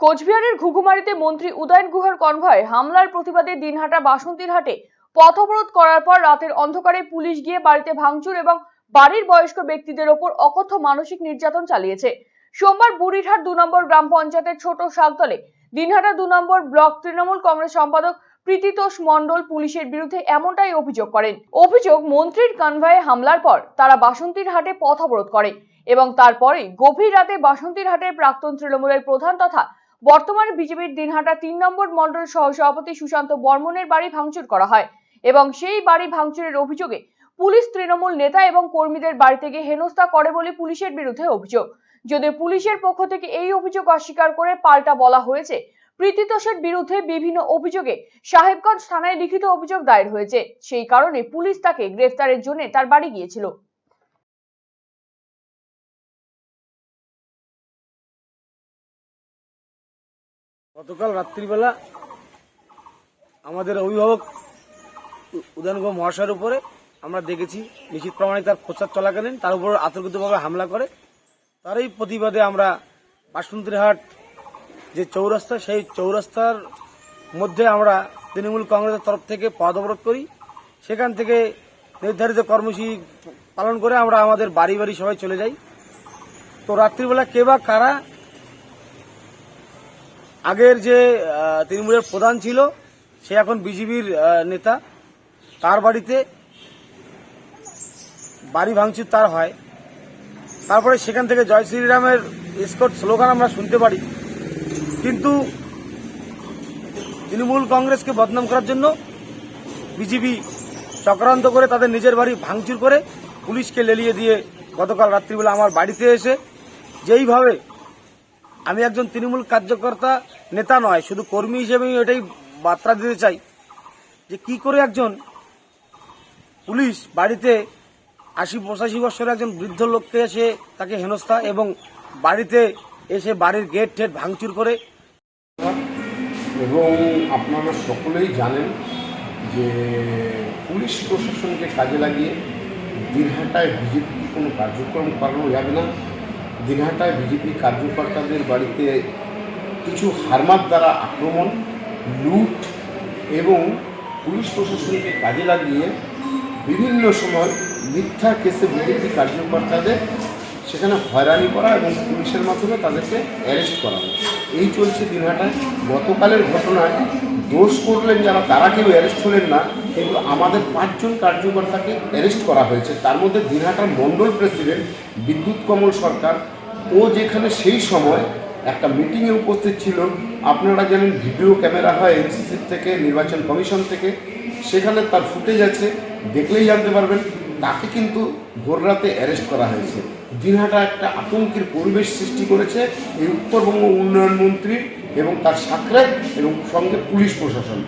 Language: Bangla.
কোচবিহারের ঘুঘুমারিতে মন্ত্রী উদয়ন গুহার কনভয়ে হামলার প্রতিবাদে দিনহাটা বাসন্তীর হাটে পথ অবরোধ করার পর রাতের অন্ধকারে পুলিশ গিয়ে বাড়িতে ভাঙচুর এবং বাড়ির বয়স্ক ব্যক্তিদের ওপর অকথ্য মানসিক নির্যাতন চালিয়েছে। সোমবার বুড়িরহাট দু নম্বর গ্রাম পঞ্চায়েতের ছোট শালতলে দিনহাটা দু নম্বর ব্লক তৃণমূল কংগ্রেস সম্পাদক প্রীতিতোষ মণ্ডল পুলিশের বিরুদ্ধে এমনটাই অভিযোগ করেন। অভিযোগ, মন্ত্রীর কনভয়ে হামলার পর তারা বাসন্তীর হাটে পথ অবরোধ করে এবং তারপরে গভীর রাতে বাসন্তীর হাটের প্রাক্তন তৃণমূলের প্রধান তথা বর্তমানে বিজেপির দিনহাটা তিন নম্বর মণ্ডল সহসভাপতি সুশান্ত বর্মনের বাড়ি ভাঙচুর করা হয় এবং সেই বাড়ি ভাঙচুরের অভিযোগে পুলিশ তৃণমূল নেতা এবং কর্মীদের বাড়ি থেকে হেনস্থা করে বলে পুলিশের বিরুদ্ধে অভিযোগ। যদিও পুলিশের পক্ষ থেকে এই অভিযোগ অস্বীকার করে পাল্টা বলা হয়েছে প্রীতিতোষের বিরুদ্ধে বিভিন্ন অভিযোগে সাহেবগঞ্জ থানায় লিখিত অভিযোগ দায়ের হয়েছে। সেই কারণে পুলিশ তাকে গ্রেফতারের জন্য তার বাড়ি গিয়েছিল। গতকাল রাত্রিবেলা আমাদের অভিভাবক উ- মহাশয়ের উপরে আমরা দেখেছি, নিশ্চিত প্রমাণে তার প্রচার চলাকালীন, তার উপর আতঙ্কিতভাবে হামলা করে। তারই প্রতিবাদে আমরা বাসন্তীরহাট যে চৌরাস্তা, সেই চৌরাস্তার মধ্যে আমরা তৃণমূল কংগ্রেসের তরফ থেকে পদ অবরোধ করি। সেখান থেকে নির্ধারিত কর্মসূচি পালন করে আমরা আমাদের বাড়ি বাড়ি সবাই চলে যাই। তো রাত্রিবেলা কে বা কারা আগের যে তৃণমূলের প্রধান ছিল, সে এখন বিজেপির নেতা। তার বাড়িতে বাড়ি ভাঙচুর তার হয়। তারপরে সেখান থেকে জয় শ্রীরামের স্কট স্লোগান আমরা শুনতে পারি। কিন্তু তৃণমূল কংগ্রেসকে বদনাম করার জন্য বিজেপি চক্রান্ত করে তাদের নিজের বাড়ি ভাঙচুর করে পুলিশকে লেলিয়ে দিয়ে গতকাল রাত্রিবেলা আমার বাড়িতে এসে যেইভাবে আমি একজন তৃণমূল কার্যকর্তা নেতা নয়, শুধু কর্মী হিসেবে এটাই বার্তা দিতে চাই যে কি করে একজন পুলিশ বাড়িতে আশি পঁচাশি বছরের একজন বৃদ্ধ লোককে এসে তাকে হেনস্থা এবং বাড়িতে এসে বাড়ির গেট ঠেট ভাঙচুর করে। এবং আপনারা সকলেই জানেন যে পুলিশ প্রশাসনকে কাজে লাগিয়ে দিনহাটায় বিজেপি কোনো কার্যক্রম করানো যাবে না। দিনহাটায় বিজেপি কার্যকর্তাদের বাড়িতে কিছু হারমার দ্বারা আক্রমণ, লুট এবং পুলিশ প্রশাসনকে কাজে লাগিয়ে বিভিন্ন সময় মিথ্যা কেসে বিজেপি কার্যকর্তাদের সেখানে হয়রানি করা এবং পুলিশের মাধ্যমে তাদেরকে অ্যারেস্ট করা এই চলছে দিনহাটায়। গতকালের ঘটনায় দোষ করলেন যারা, তারা কেউ অ্যারেস্ট হলেন না। কিন্তু আমাদের পাঁচজন কার্যকর্তাকে অ্যারেস্ট করা হয়েছে। তার মধ্যে দিনহাটার মণ্ডল প্রেসিডেন্ট বিদ্যুৎ কমল সরকার। ও যেখানে সেই সময় একটা মিটিংয়ে উপস্থিত ছিল। আপনারা জানেন ভিডিও ক্যামেরা হয় এনসিসির থেকে, নির্বাচন কমিশন থেকে। সেখানে তার ফুটেজ আছে, দেখলেই জানতে পারবেন। তাকে কিন্তু ভোররাতে অ্যারেস্ট করা হয়েছে। দিনহাটা একটা আতঙ্কের পরিবেশ সৃষ্টি করেছে এই উত্তরবঙ্গ উন্নয়ন মন্ত্রী এবং তার সাকরেত এবং সঙ্গে পুলিশ প্রশাসন।